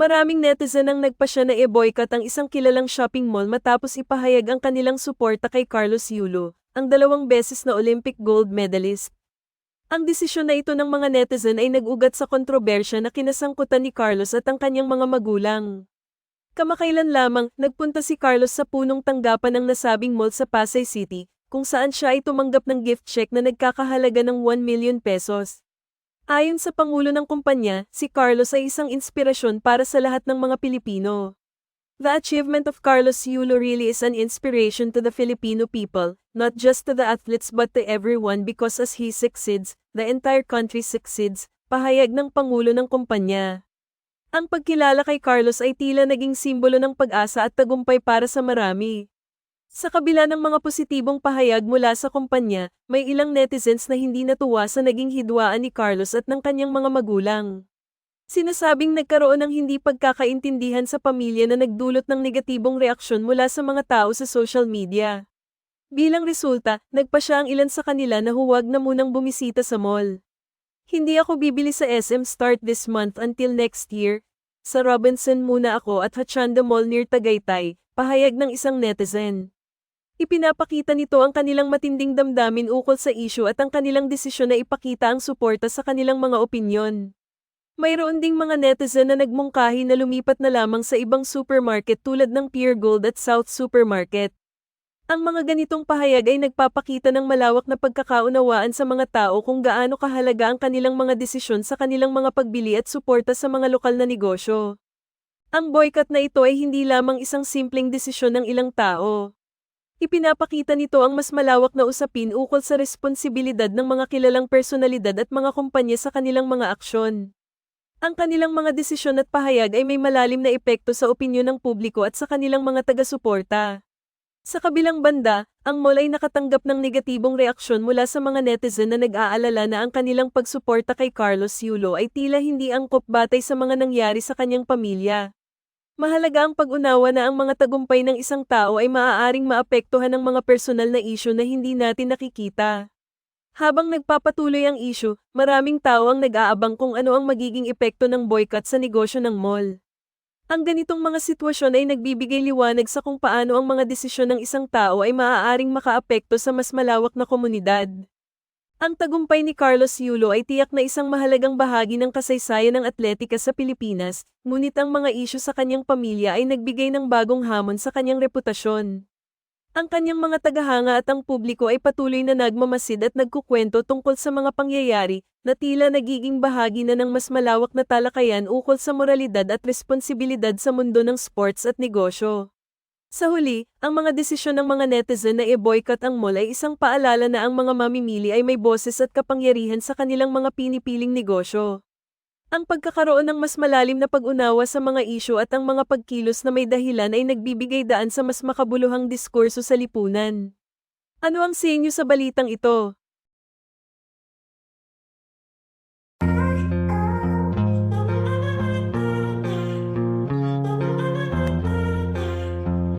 Maraming netizen ang nagpasya na e-boycott ang isang kilalang shopping mall matapos ipahayag ang kanilang suporta kay Carlos Yulo, ang dalawang beses na Olympic gold medalist. Ang desisyon na ito ng mga netizen ay nag-ugat sa kontrobersya na kinasangkutan ni Carlos at ang kanyang mga magulang. Kamakailan lamang, nagpunta si Carlos sa punong tanggapan ng nasabing mall sa Pasay City, kung saan siya ay tumanggap ng gift check na nagkakahalaga ng 1 million pesos. Ayon sa Pangulo ng kumpanya, si Carlos ay isang inspirasyon para sa lahat ng mga Pilipino. The achievement of Carlos Yulo really is an inspiration to the Filipino people, not just to the athletes but to everyone because as he succeeds, the entire country succeeds, pahayag ng Pangulo ng kumpanya. Ang pagkilala kay Carlos ay tila naging simbolo ng pag-asa at tagumpay para sa marami. Sa kabila ng mga positibong pahayag mula sa kumpanya, may ilang netizens na hindi natuwa sa naging hidwaan ni Carlos at ng kanyang mga magulang. Sinasabing nagkaroon ng hindi pagkakaintindihan sa pamilya na nagdulot ng negatibong reaksyon mula sa mga tao sa social media. Bilang resulta, nagpa siya ang ilan sa kanila na huwag na munang bumisita sa mall. Hindi ako bibili sa SM start this month until next year. Sa Robinson muna ako at Hachanda Mall near Tagaytay, pahayag ng isang netizen. Ipinapakita nito ang kanilang matinding damdamin ukol sa issue at ang kanilang desisyon na ipakita ang suporta sa kanilang mga opinyon. Mayroon ding mga netizen na nagmungkahi na lumipat na lamang sa ibang supermarket tulad ng Pure Gold at South Supermarket. Ang mga ganitong pahayag ay nagpapakita ng malawak na pagkakaunawaan sa mga tao kung gaano kahalaga ang kanilang mga desisyon sa kanilang mga pagbili at suporta sa mga lokal na negosyo. Ang boycott na ito ay hindi lamang isang simpleng desisyon ng ilang tao. Ipinapakita nito ang mas malawak na usapin ukol sa responsibilidad ng mga kilalang personalidad at mga kumpanya sa kanilang mga aksyon. Ang kanilang mga desisyon at pahayag ay may malalim na epekto sa opinyon ng publiko at sa kanilang mga taga-suporta. Sa kabilang banda, ang mall ay nakatanggap ng negatibong reaksyon mula sa mga netizen na nag-aalala na ang kanilang pagsuporta kay Carlos Yulo ay tila hindi angkop batay sa mga nangyari sa kanyang pamilya. Mahalaga ang pag-unawa na ang mga tagumpay ng isang tao ay maaaring maapektuhan ng mga personal na isyu na hindi natin nakikita. Habang nagpapatuloy ang isyu, maraming tao ang nag-aabang kung ano ang magiging epekto ng boycott sa negosyo ng mall. Ang ganitong mga sitwasyon ay nagbibigay liwanag sa kung paano ang mga desisyon ng isang tao ay maaaring makaapekto sa mas malawak na komunidad. Ang tagumpay ni Carlos Yulo ay tiyak na isang mahalagang bahagi ng kasaysayan ng atletika sa Pilipinas, ngunit ang mga isyu sa kanyang pamilya ay nagbigay ng bagong hamon sa kanyang reputasyon. Ang kanyang mga tagahanga at ang publiko ay patuloy na nagmamasid at nagkukwento tungkol sa mga pangyayari na tila nagiging bahagi na ng mas malawak na talakayan ukol sa moralidad at responsibilidad sa mundo ng sports at negosyo. Sa huli, ang mga desisyon ng mga netizen na i-boycott ang mall ay isang paalala na ang mga mamimili ay may boses at kapangyarihan sa kanilang mga pinipiling negosyo. Ang pagkakaroon ng mas malalim na pag-unawa sa mga isyu at ang mga pagkilos na may dahilan ay nagbibigay daan sa mas makabuluhang diskurso sa lipunan. Ano ang sa inyo sa balitang ito?